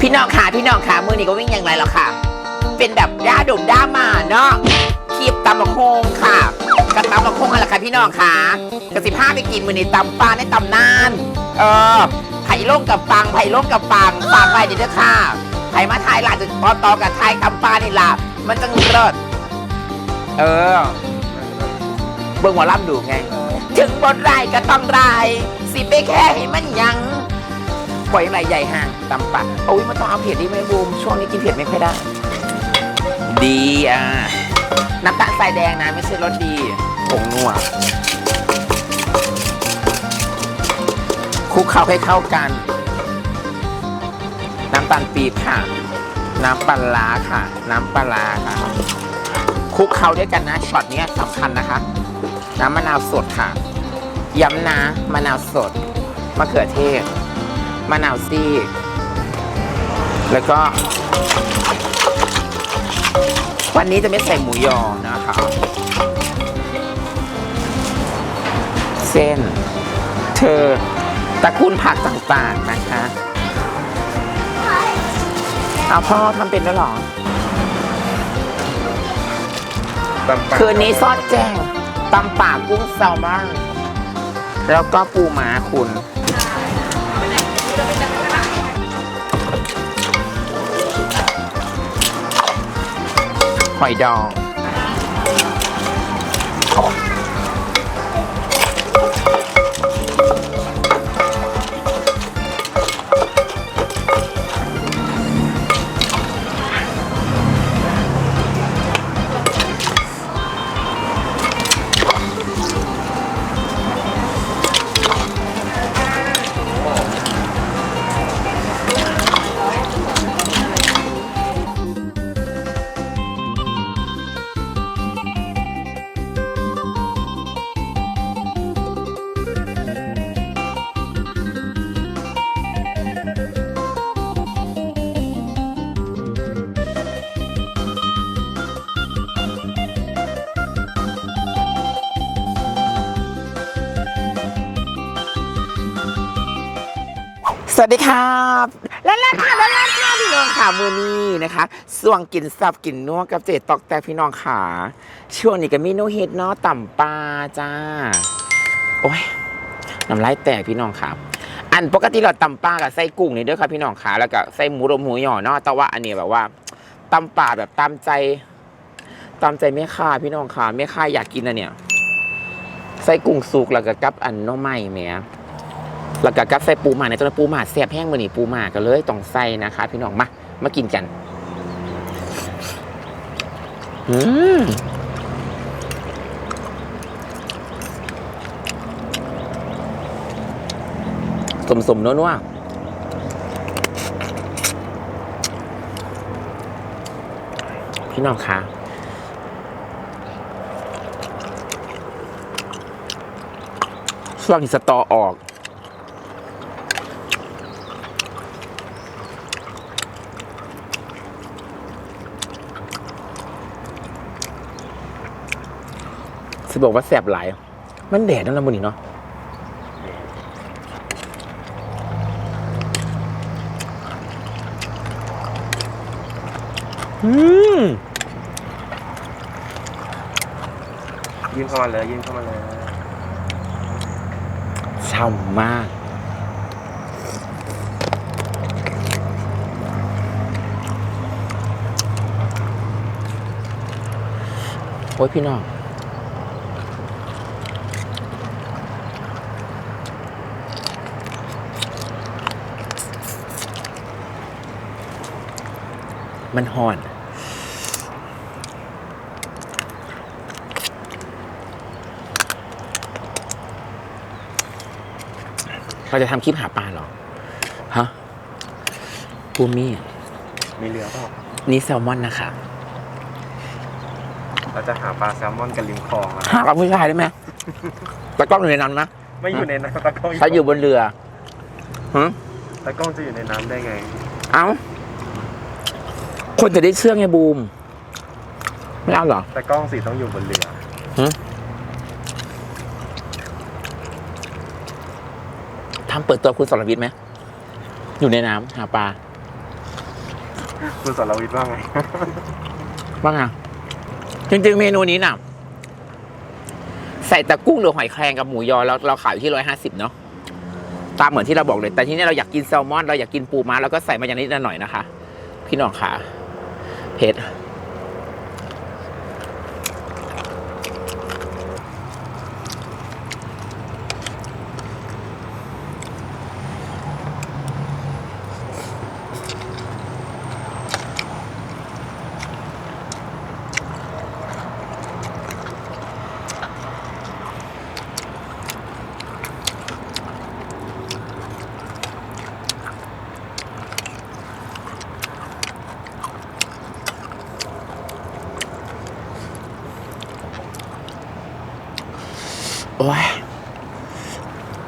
พี่น้องขาพี่น้องขามือนี้ก็วิ่งอย่างไรหรอค่ะ เป็นแบบด้าดมด้ามาเนาะคลิปตำมะโคงค่ะกระตำมะโคงอะไรค่ะพี่น้องขากระสิบห้าไปกินมือนี้ตำปลาในตำนานเออไผ่ล่มกับปังไผ่ล่มกับปังฝากไว้เด้อค่ะไผ่มาทายหลานจะต่อต่อกับทายตำปลานี่ล่ะมันจังเลิศเออ เบิ่งหมอลำดูไง ถึงบนไรก็ต้องไรสิไปแค่ให้มันยัง ปล่อยอะไรใหญ่ห่างตำปะโอ้ยมันต้องเอาเผ็ดดีไหมบูมช่วงนี้กินเผ็ดไม่ค่อยได้ ดีอะน้ำตาลทรายแดงนะไม่ใช่รสดีผงนัวคลุกเคล้าให้เข้ากัน น้ำตาลปี๊บค่ะ น้ำปลาร้าค่ะ น้ำปลาร้าค่ะคลุกเคล้าด้วยกันนะช็อตนี้สำคัญนะคะ น้ำมะนาวสดค่ะ ย้ำนะมะนาวสดมะเขือเทศ มะนาวซีกแล้วก็ วันนี้จะไม่ใส่หมูยอนะคะ เส้น เธอตระกูลผักต่างๆนะคะ เอาพ่อทำเป็นแล้วเหรอ ตำปลาคืนนี้ซอดแจ้งตำป่ากุ้งแซลมอนแล้วก็ปูม้าคุณ หอยดอง วัสดีครับและแล้วค่ะและแล้วค่ะพี่น้องค่ะมือนี้นะคะส่วงกินซับกินนัวกับเจตอกแตกพี่น้องขาช่วงนี้ก็มีโนเฮ็ดเนาะต่ำปลาจ้า โอ้ยน้ำลายแตกพี่น้องครับ อันปกติเราตำปลากับไส้กุ้งนี่เด้อค่ะพี่น้องขาแล้วก็ไส้หมูรวมหมูหย่อเนาะแต่ว่าอันนี้แบบว่าตำปลาแบบตามใจตามใจแม่ค้าพี่น้องขาแม่ค้าอยากกินอะเนี่ยไส้กุ้งสุกแล้วก็กับอันน้อไม้แหม่ แล้วก็กับใส่ปูหมาในตัวปูหมาแซ่บแห้งมือนี่ปูหมาก็เลยต้องใส่นะคะ พี่น้องมามากินกันอืมสมสมๆนัวพี่น้องคะช่วงที่สตอออก สิบอกว่าแสบหลาย มันแดดนั่นละมุนี่เนาะอืมยื่นเข้ามาเลยยื่นเข้ามาเลยช่ำมาก โอ้ยพี่น้อง มันห่อนเราจะทำคลิปหาปลาเหรอ ฮะปูมี่มีเรือเปล่านี่แซลมอนนะคะ เราจะหาปลาแซลมอนกันริมคลองนะหากับผู้ชายได้ไหมตะกล้องอยู่ในนั้นไหมไม่อยู่ในน้ำตะกล้องถ้าอยู่บนเรือฮะตะกล้องจะอยู่ในน้ำได้ไง เอ้า คนจะได้เชื่องไงบูม ไม่เอาเหรอตะกล้องสิต้องอยู่บนเรือทำเปิดตัวคุณสรวิทย์ไหม อยู่ในน้ำหาปลา คุณสรวิทย์ว่าไงว่าไงจริงๆ เมนูนี้น่ะ ใส่แตะกุ้งหรือหอยแครงกับหมูยอแล้วเราขายอยู่ที่ร้อยห้าสิบเนาะตามเหมือนที่เราบอกเลย แต่ที่นี่เราอยากกินแซลมอน เราอยากกินปูม้าเราก็ใส่มาอย่างนิดหน่อยนะคะ พี่น้องค่ะ เผ็ดโ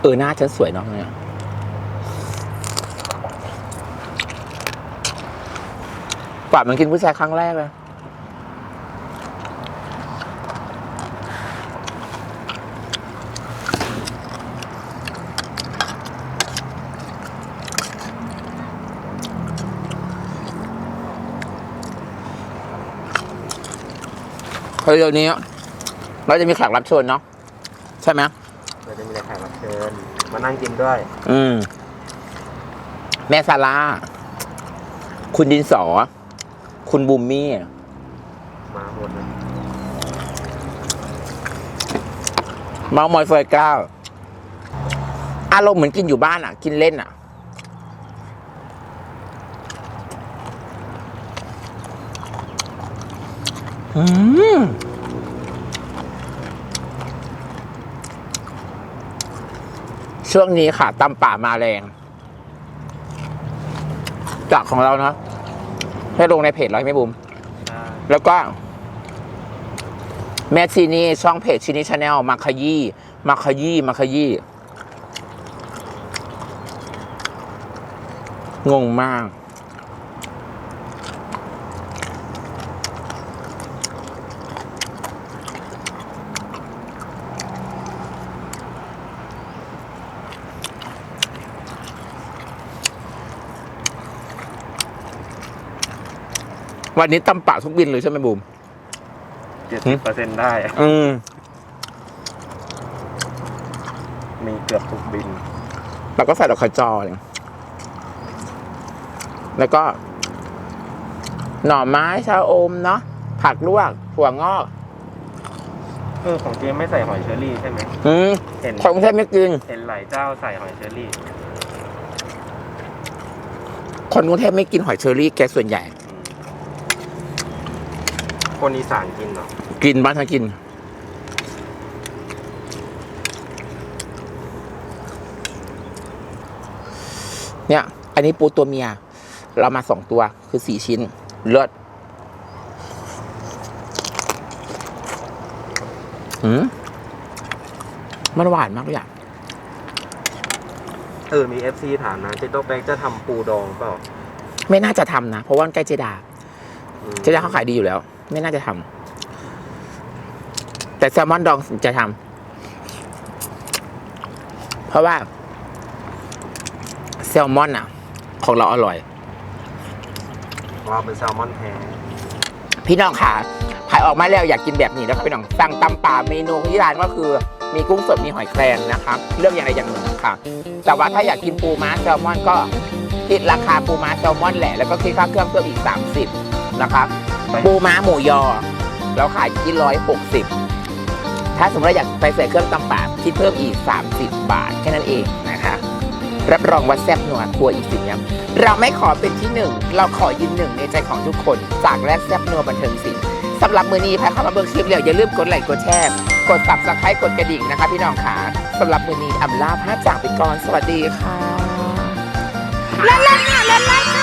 เออหน้าฉันสวยเนาะเนี่ยกว่ามันกินผู้ชายครั้งแรกเลยเฮ้ยเดี๋ยวนี้เราจะมีแขกรับเชิญเนาะใช่ไหม จะมีแขกรับเชิญ มานั่งกินด้วย อืม แม่ซาร่าคุณดินสอ คุณบูมมี่ มาหมดเลยเมาส์มอยเฟยเก้าอารมณ์เหมือนกินอยู่บ้านอะ กินเล่นอะ อืม ช่วงนี้ค่ะตำป่ามาแรง จากของเราเนาะให้ลงในเพจเราให้ไหม่บุมใช่แล้วก็แม่ชีนี่ช่องเพจชินี่ชาแนลมาขยี้มาขยี้มาขยี้งงมาก วันนี้ตำป่าทุกบินเลยใช่ไหมบูมเจ็ดสิบเปอร์เซ็นต์ได้ อืมมีเกือบทุกบินแล้วก็ใส่ดอกขจรแล้วก็ หน่อไม้ชาอมเนาะผักลวกถั่วงอกเออของเจมไม่ใส่หอยเชอรี่ใช่ไหมอืมเห็นคนกรุงเทพไม่กิน เห็นหลายเจ้าใส่หอยเชอรี่ คนกรุงเทพไม่กินหอยเชอรี่แกส่วนใหญ่ คนอีสานกินเหรอ กินบ้านฉันกิน เนี่ย อันนี้ปูตัวเมีย เรามาสองตัวคือสี่ชิ้น เลิศหืมมันหวานมากเลยอะเออ มีเอฟซีถามนะเจโตเป๊กจะทำปูดองเปล่า ไม่น่าจะทำนะ เพราะว่ามันใกล้เจดา อืม เจดาเขาขายดีอยู่แล้ว ไม่น่าจะทำแต่แซลมอนดองจะทำเพราะว่า แซลมอนอะ ของเราอร่อยว่าเป็นแซลมอนแท้พี่น้องค่ะขายออกมาแล้วอยากกินแบบนี้แล้วก็พี่น้องสั่งตำป่าเมนูที่ร้านก็คือ มีกุ้งสดมีหอยแครงนะคะเลือกอย่างใดอย่างหนึ่งค่ะแต่ว่าถ้าอยากกินปูม้าแซลมอนก็คิดราคาปูม้าแซลมอนแหละแล้วก็คิดค่าเครื่องเพิ่มอีก 30 นะคะ ปูม้าหมูยอ เราขายที่ร้อยหกสิบถ้าสมมติว่าอยากไปใส่เครื่องตำป่าคิดเพิ่มอีก 30 บาทแค่นั้นเองนะคะ รับรองว่าแซ่บนัวครัวอีกสิ่งยังเราไม่ขอเป็นที่หนึ่งเราขอยืนหนึ่งในใจของทุกคน จากแรกแซ่บนัวบันเทิงศิลป์สำหรับมือนี้พาเข้ามาเบิ่งคลิปแล้วอย่าลืมกดไลค์กดแชร์กดสับสไครต์กดกระดิ่งนะคะพี่น้องค่ะสำหรับมือนี้อำลาพาจากไปก่อนสวัสดีค่ะเล่นเล่นค่ะเล่นเล่นค่ะ